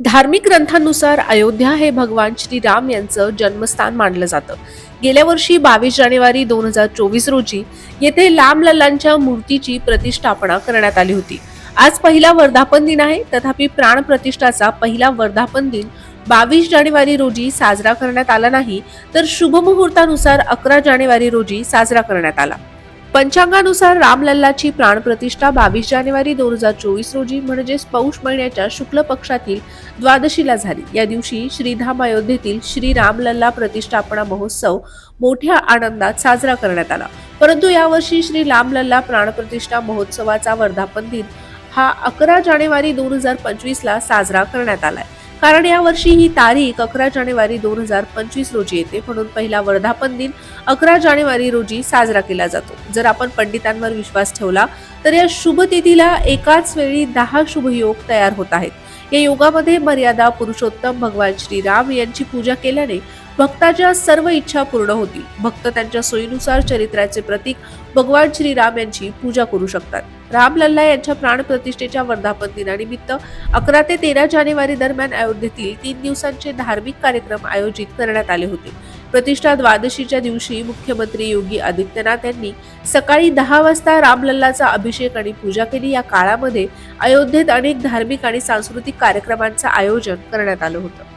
धार्मिक ग्रंथानुसार अयोध्या हे भगवान श्रीराम यांचं जन्मस्थान मानलं जातं. गेल्या वर्षी बावीस जानेवारी दोन हजार चोवीस रोजी येथे लांब लल्लांच्या मूर्तीची प्रतिष्ठापना करण्यात आली होती. आज पहिला वर्धापन दिन आहे तथापि प्राण प्रतिष्ठाचा पहिला वर्धापन दिन बावीस जानेवारी रोजी साजरा करण्यात आला नाही तर शुभ मुहूर्तानुसार अकरा जानेवारी रोजी साजरा करण्यात आला. पंचांगानुसार रामलल्लाची प्राणप्रतिष्ठा बावीस जानेवारी दोन हजार चोवीस रोजी म्हणजेच पौष महिन्याच्या शुक्ल पक्षातील द्वादशीला झाली. या दिवशी श्रीधाम अयोध्येतील श्री रामलल्ला प्रतिष्ठापना महोत्सव मोठ्या आनंदात साजरा करण्यात आला. परंतु यावर्षी श्री रामलल्ला प्राणप्रतिष्ठा महोत्सवाचा वर्धापन दिन हा अकरा जानेवारी दोन हजार पंचवीसला साजरा करण्यात आलाय. कारण यावर्षी ही तारीख अकरा जानेवारी दोन हजार पंचवीस रोजी येते. म्हणून पहिला वर्धापन दिन अकरा जानेवारी रोजी साजरा केला जातो. जर आपण पंडितांवर विश्वास ठेवला तर या शुभ तिथीला एकाच वेळी दहा शुभयोग तयार होत आहेत. या योगामध्ये मर्यादा पुरुषोत्तम भगवान श्रीराम यांची पूजा केल्याने भक्ताच्या सर्व इच्छा पूर्ण होतील. भक्त त्यांच्या सोयीनुसार चरित्राचे प्रतीक भगवान श्रीराम यांची पूजा करू शकतात. रामलल्ला यांच्या प्राणप्रतिष्ठेच्या वर्धापन दिनानिमित्त अकरा ते तेरा जानेवारी दरम्यान अयोध्येतील तीन दिवसांचे धार्मिक कार्यक्रम आयोजित करण्यात आले होते. प्रतिष्ठा द्वादशीच्या दिवशी मुख्यमंत्री योगी आदित्यनाथ यांनी सकाळी दहा वाजता रामलल्लाचा अभिषेक आणि पूजा केली. या काळामध्ये अयोध्येत अनेक धार्मिक आणि सांस्कृतिक कार्यक्रमांचं आयोजन करण्यात आलं होतं.